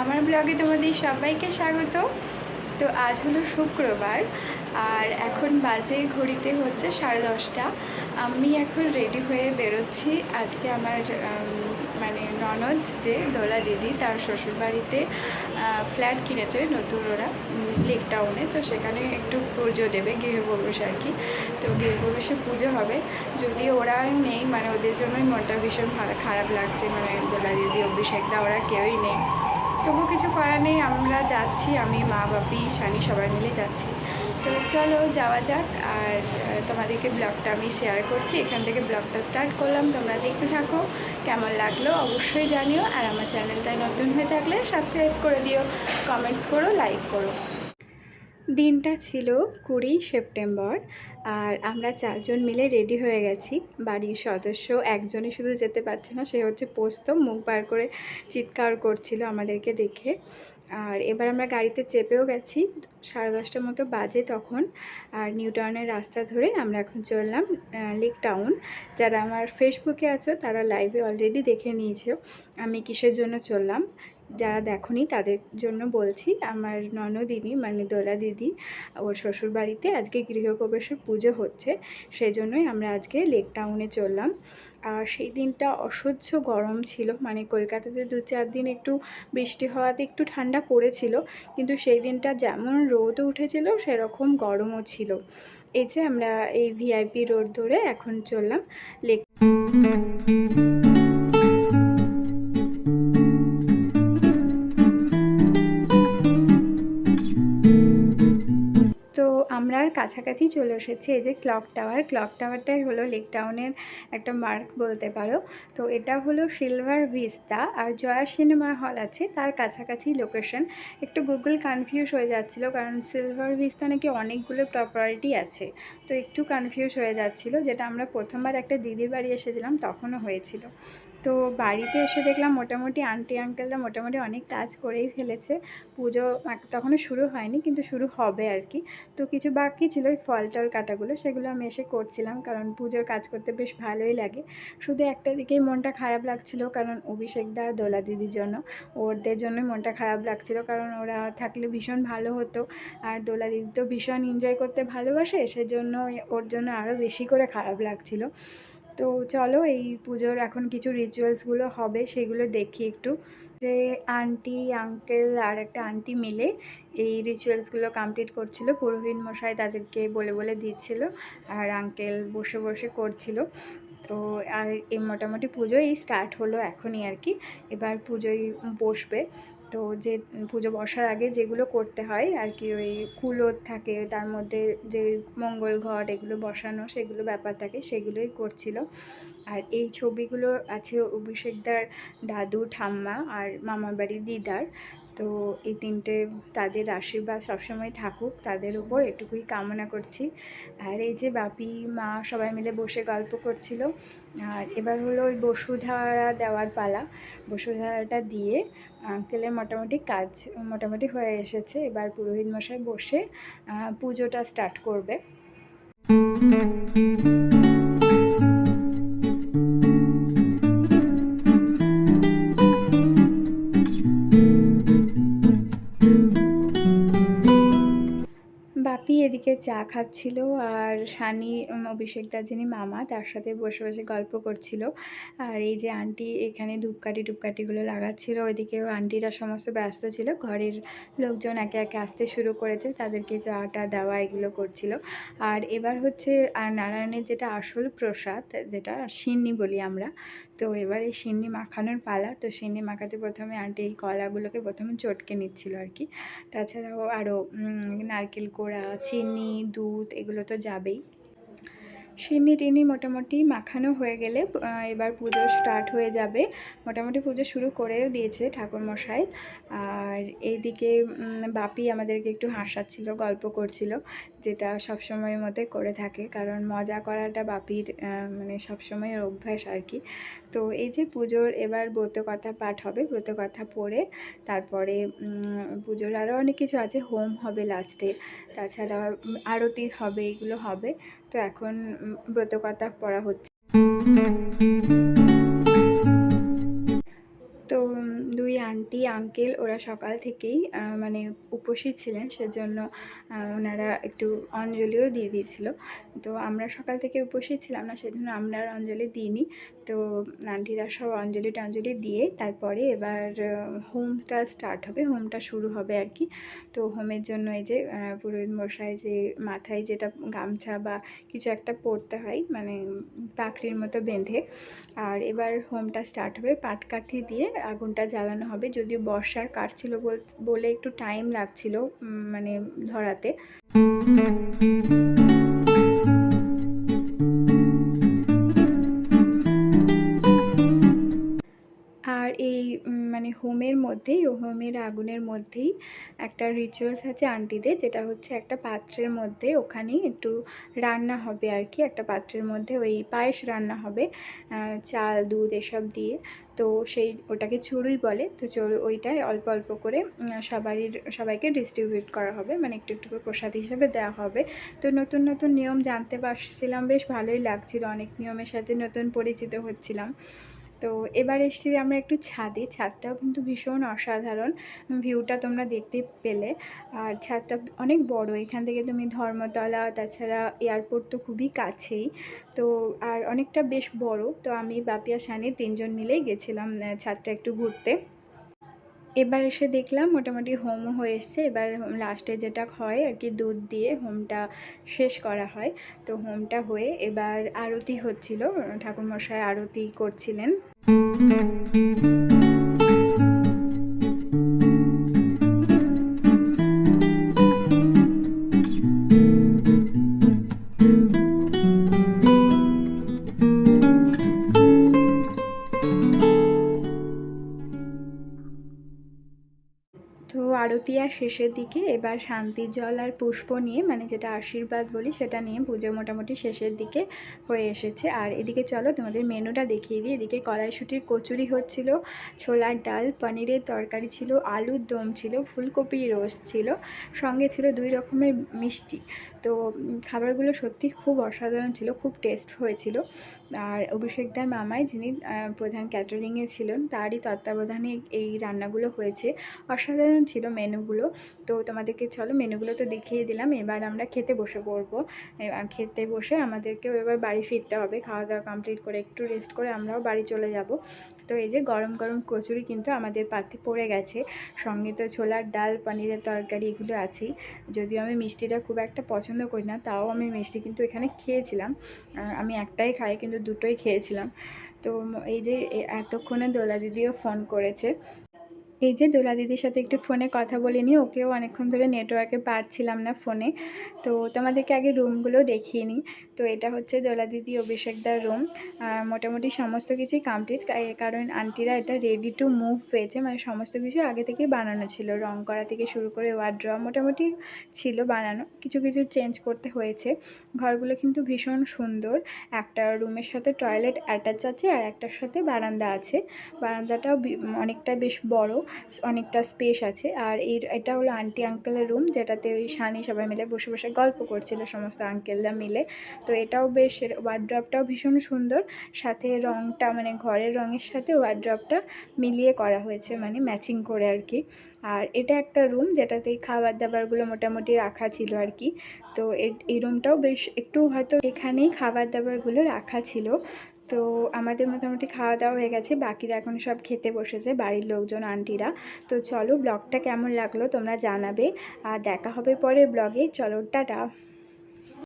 আমার ব্লগে তোমাদের সবাইকে স্বাগত। তো আজ হলো শুক্রবার, আর এখন বাজে, ঘড়িতে হচ্ছে সাড়ে দশটা। আমি এখন রেডি হয়ে বেরোচ্ছি। আজকে আমার মানে ননদ যে দোলা দিদি, তার শ্বশুরবাড়িতে ফ্ল্যাট কিনেছে নতুন ওরা লেক টাউনে তো সেখানে একটু পুজো দেবে, গৃহপ্রবেশ আর কি। তো গৃহপ্রবেশে পুজো হবে। যদি ওরা নেই মানে ওদের জন্যই মনটা ভীষণ খারাপ লাগছে। মানে দোলা দিদি অভিষেকদা ওরা কেউই নেই। তবু কিছু করার নেই, আমরা যাচ্ছি, আমি, মা, বাপি, শানি সবাই মিলে যাচ্ছি। তো চলো যাওয়া যাক, আর তোমাদেরকে ব্লগটা আমি শেয়ার করছি। এখান থেকে ব্লগটা স্টার্ট করলাম, তোমরা দেখতে থাকো, কেমন লাগল অবশ্যই জানিও, আর আমার চ্যানেলটা নতুন হয়ে থাকলে সাবস্ক্রাইব করে দিও কমেন্টস করো লাইক করো। দিনটা ছিল কুড়ি সেপ্টেম্বর, আর আমরা চারজন মিলে রেডি হয়ে গেছি। বাড়ির সদস্য একজনই শুধু যেতে পারছে না, সে হচ্ছে পোস্ত। মুখ বার করে চিৎকার করছিল আমাদেরকে দেখে। আর এবার আমরা গাড়িতে চেপেও গেছি। সাড়ে দশটার মতো বাজে তখন, আর নিউ টাউনের রাস্তা ধরে আমরা এখন চললাম লেক টাউন যারা আমার ফেসবুকে আছো, তারা লাইভে অলরেডি দেখে নিয়েছো, আমি কিসের জন্য চললাম? যারা দেখনি, তাদের জন্য বলছি, আমার ননদিনী মানে দোলা দিদি, ওর শ্বশুর বাড়িতে আজকে গৃহপ্রবেশের পুজো হচ্ছে সেই জন্যই আমরা আজকে লেক টাউনে চললাম। আর সেই দিনটা অসহ্য গরম ছিল মানে কলকাতাতে দু চার দিন একটু বৃষ্টি হওয়াতে একটু ঠান্ডা পড়েছিল, কিন্তু সেই দিনটা যেমন রোদ উঠেছিল, সেরকম গরমও ছিল। এই যে আমরা এই ভিআইপি রোড ধরে এখন চললাম, লেক কাছাকাছি চলে এসেছি, এই যে ক্লক টাওয়ার ক্লক টাওয়ারটাই হলো লেক টাউনের একটা মার্ক বলতে পারো। তো এটা হলো সিলভার ভিস্তা আর জয়া সিনেমা হল আছে, তার কাছাকাছি লোকেশন একটু গুগল কনফিউজ হয়ে যাচ্ছিল, কারণ সিলভার ভিস্তা নাকি অনেকগুলো প্রপার্টি আছে। তো একটু কনফিউজ হয়ে যাচ্ছিল, যেটা আমরা প্রথমবার একটা দিদির বাড়ি এসেছিলাম, তখনও হয়েছিল। তো বাড়িতে এসে দেখলাম মোটামুটি আন্টি আঙ্কেলরা মোটামুটি অনেক কাজ করেই ফেলেছে। পুজো তখনও শুরু হয়নি, কিন্তু শুরু হবে আর কি। তো কিছু বাকি ছিল ওই ফল টল কাটাগুলো, সেগুলো আমি এসে করছিলাম, কারণ পুজোর কাজ করতে বেশ ভালোই লাগে। শুধু একটা দিকেই মনটা খারাপ লাগছিল, কারণ অভিষেক দা, দোলা দিদির জন্য। ওদের জন্যই মনটা খারাপ লাগছিল, কারণ ওরা থাকলে ভীষণ ভালো হতো। আর দোলা দিদি তো ভীষণ এনজয় করতে ভালোবাসে, সেজন্য ওর জন্য আরও বেশি করে খারাপ লাগছিল। তো চলো এই পুজোর এখন কিছু রিচুয়ালসগুলো হবে, সেগুলো দেখি একটু। যে আন্টি আঙ্কেল আর একটা আন্টি মিলে এই রিচুয়ালসগুলো কমপ্লিট করছিল। পুরোহিত মশাই তাদেরকে বলে বলে দিচ্ছিল আর আঙ্কেল বসে বসে করছিল। তো আর এই মোটামুটি পুজো এই স্টার্ট হলো এখনই আর কি। এবার পুজোয় বসবে। তো যে পুজো বসার আগে যেগুলো করতে হয় আর কি, ওই কুলোর থাকে, তার মধ্যে যে মঙ্গল ঘট এগুলো বসানো, সেগুলো ব্যাপার থাকে, সেগুলোই করছিল। আর এই ছবিগুলো আছে অভিষেকদার দাদু, ঠাম্মা আর মামার বাড়ি দিদার। তো এই তিনটে তাদের আশীর্বাদ সবসময় থাকুক, তাদের উপর এটুকুই কামনা করছি। আর এই যে বাপি, মা সবাই মিলে বসে গল্প করছিল। আর এবার হলো ওই বসুধারা দেওয়ার পালা। বসুধারাটা দিয়ে আঙ্কেলের মোটামুটি কাজ মোটামুটি হয়ে এসেছে। এবার পুরোহিত মশাই বসে পুজোটা স্টার্ট করবে। এদিকে চা খাচ্ছিল আর সানি অভিষেকদার যিনি মামা, তার সাথে বসে বসে গল্প করছিল। আর এই যে আন্টি এখানে ধূপকাঠি টুপকাঠিগুলো লাগাচ্ছিল ওইদিকেও আন্টিরা সমস্ত ব্যস্ত ছিল। ঘরের লোকজন একে একে আসতে শুরু করেছে, তাদেরকে চাটা দেওয়া এগুলো করছিল। আর এবার হচ্ছে, আর নারায়ণের যেটা আসল প্রসাদ, যেটা সিন্নি বলি আমরা, তো এবার এই সিন্নি মাখানোর পালা। তো সিন্নি মাখাতে প্রথমে আন্টি এই কলাগুলোকে প্রথমে চটকে নিচ্ছিল আর কি। তাছাড়াও আরও নারকেল কোড়া, চিনি দুধ এগুলো তো যাবেই। সিন্নি টিনি মোটামুটি মাখানো হয়ে গেলে এবার পুজো স্টার্ট হয়ে যাবে। মোটামুটি পুজো শুরু করেও দিয়েছে ঠাকুরমশাই। আর এইদিকে বাপি আমাদেরকে একটু হাসাচ্ছিল, গল্প করছিল, যেটা সবসময়ের মতোই করে থাকে। কারণ মজা করাটা বাপির মানে সবসময়ের অভ্যাস আর কি। তো এই যে পুজোর এবার ব্রতকথা পাঠ হবে, ব্রতকথা পড়ে, তারপরে পুজোর আরও অনেক কিছু আছে। হোম হবে লাস্টে তাছাড়া আরতি হবে, এগুলো হবে। তো এখন ব্রতকথা পড়া হচ্ছে। তো দুই আন্টি, আঙ্কেল, ওরা সকাল থেকেই মানে উপসী ছিলেন, সেজন্য ওনারা একটু অঞ্জলিও দিয়ে দিয়েছিল। তো আমরা সকাল থেকে উপসী ছিলাম না, সেজন্য আমরা আর অঞ্জলি দিইনি। তো আন্টিরা সব অঞ্জলি টঞ্জলি দিয়ে তারপরে এবার হোমটা স্টার্ট হবে, হোমটা শুরু হবে আর কি। তো হোমের জন্য এই যে পুরোহিত মশাই যে মাথায় যেটা গামছা বা কিছু একটা পরতে হয় মানে পাকড়ির মতো বেঁধে, আর এবার হোমটা স্টার্ট হবে পাটকাঠি দিয়ে আগুনটা জ্বালানো হবে, যদিও বর্ষার কাঠ ছিল বলে একটু টাইম লাগছিল মানে ধরাতে। এই মানে হোমের মধ্যেই হোমের আগুনের মধ্যেই একটা রিচুয়ালস আছে আন্টিদের যেটা হচ্ছে একটা পাত্রের মধ্যে ওখানেই একটু রান্না হবে আর কি একটা পাত্রের মধ্যে ওই পায়েস রান্না হবে চাল, দুধ এসব দিয়ে। তো সেই ওটাকে চড়ুই বলে, তো চড়ু ওইটাই অল্প অল্প করে সবারই সবাইকে ডিস্ট্রিবিউট করা হবে মানে একটু একটু করে প্রসাদ হিসেবে দেওয়া হবে। তো নতুন নতুন নিয়ম জানতে পারছিলাম, বেশ ভালোই লাগছিল, অনেক নিয়মের সাথে নতুন পরিচিত হচ্ছিলাম। তো এবার এসছি আমরা একটু ছাদে। ছাদটাও কিন্তু ভীষণ অসাধারণ। ভিউটা তোমরা দেখতে পেলে। আর ছাদটা অনেক বড়। এখান থেকে তুমি ধর্মতলা, তাছাড়া এয়ারপোর্ট তো খুবই কাছেই। তো আর অনেকটা বেশ বড়। তো আমি বাপিয়া সানি তিনজন মিলেই গেছিলাম ছাদটা একটু ঘুরতে। এবার এসে দেখলাম মোটামুটি হোম হয়ে এসছে। এবার লাস্টে যেটা হয় আর কি দুধ দিয়ে হোমটা শেষ করা হয়। তো হোমটা হয়ে এবার আরতি হচ্ছিল। ঠাকুরমশাই আরতি করছিলেন। শেষের দিকে এবার শান্তির জল আর পুষ্প নিয়ে মানে যেটা আশীর্বাদ বলি সেটা নিয়ে পুজো মোটামুটি শেষের দিকে হয়ে এসেছে। আর এদিকে চলো তোমাদের মেনুটা দেখিয়ে দিই। এদিকে কড়াইশুটির কচুরি হচ্ছিল, ছোলার ডাল, পনিরের তরকারি ছিল, আলুর দম ছিল, ফুলকপি রোস্ট ছিল, সঙ্গে ছিল দুই রকমের মিষ্টি। তো খাবারগুলো সত্যি খুব অসাধারণ ছিল, খুব টেস্ট হয়েছিল। আর অভিষেকদার মামাই যিনি প্রধান ক্যাটারিংয়ে ছিলেন, তারই তত্ত্বাবধানে এই রান্নাগুলো হয়েছে। অসাধারণ ছিল মেনুগুলো। তো তোমাদেরকে চলো মেনুগুলো তো দেখিয়ে দিলাম। এবার আমরা খেতে বসে পড়ব। খেতে বসে আমাদেরকেও এবার বাড়ি ফিরতে হবে। খাওয়া দাওয়া কমপ্লিট করে, একটু রেস্ট করে আমরাও বাড়ি চলে যাব। তো এই যে গরম গরম কচুরি কিন্তু আমাদের পাতে পড়ে গেছে। সঙ্গে তো ছোলার ডাল, পনিরের তরকারি এগুলো আছেই। যদিও আমি মিষ্টিটা খুব একটা পছন্দ করি না, তাও আমি মিষ্টি কিন্তু এখানে খেয়েছিলাম। আমি একটাই খাই, কিন্তু দুটোই খেয়েছিলাম। তো এই যে এতক্ষণে দোলা দিদিও ফোন করেছে। এই যে দোলা দিদির সাথে একটু ফোনে কথা বলে নিই ওকেও অনেকক্ষণ ধরে নেটওয়ার্কে পারছিলাম না ফোনে। তো তোমাদেরকে আগে রুমগুলো দেখিয়ে নিই। তো এটা হচ্ছে দোলা দিদি অভিষেকদার রুম মোটামুটি সমস্ত কিছুই কমপ্লিট কারণ আন্টিরা এটা রেডি টু মুভ হয়েছে মানে সমস্ত কিছু আগে থেকেই বানানো ছিল। রং করা থেকে শুরু করে ওয়ার্ড্রপ মোটামুটি ছিল বানানো। কিছু কিছু চেঞ্জ করতে হয়েছে। ঘরগুলো কিন্তু ভীষণ সুন্দর। একটা রুমের সাথে টয়লেট অ্যাটাচ আছে আর একটার সাথে বারান্দা আছে। বারান্দাটাও অনেকটা বেশ বড়। অনেকটা স্পেস আছে। আর এই এটা হলো আন্টি আঙ্কেলের রুম যেটাতে ওই সানি সবাই মিলে বসে বসে গল্প করছিল, সমস্ত আঙ্কেলরা মিলে। তো এটাও বেশ ওয়ার্ড্রপটাও ভীষণ সুন্দর। সাথে রংটা মানে ঘরের রঙের সাথে ওয়ার্ড্রপটা মিলিয়ে করা হয়েছে মানে ম্যাচিং করে আর কি। আর এটা একটা রুম যেটাতে খাবার দাবারগুলো মোটামুটি রাখা ছিল আর কি। তো এই রুমটাও বেশ একটু হয়তো এখানেই খাবার দাবারগুলো রাখা ছিল। তো আমাদের মোটামুটি খাওয়া দাওয়া হয়ে গেছে, বাকিরা এখন সব খেতে বসেছে, বাড়ির লোকজন আন্টিরা তো চলো ব্লগটা কেমন লাগল তোমরা জানাবে। আর দেখা হবে পরের ব্লগে চলো, টাটা।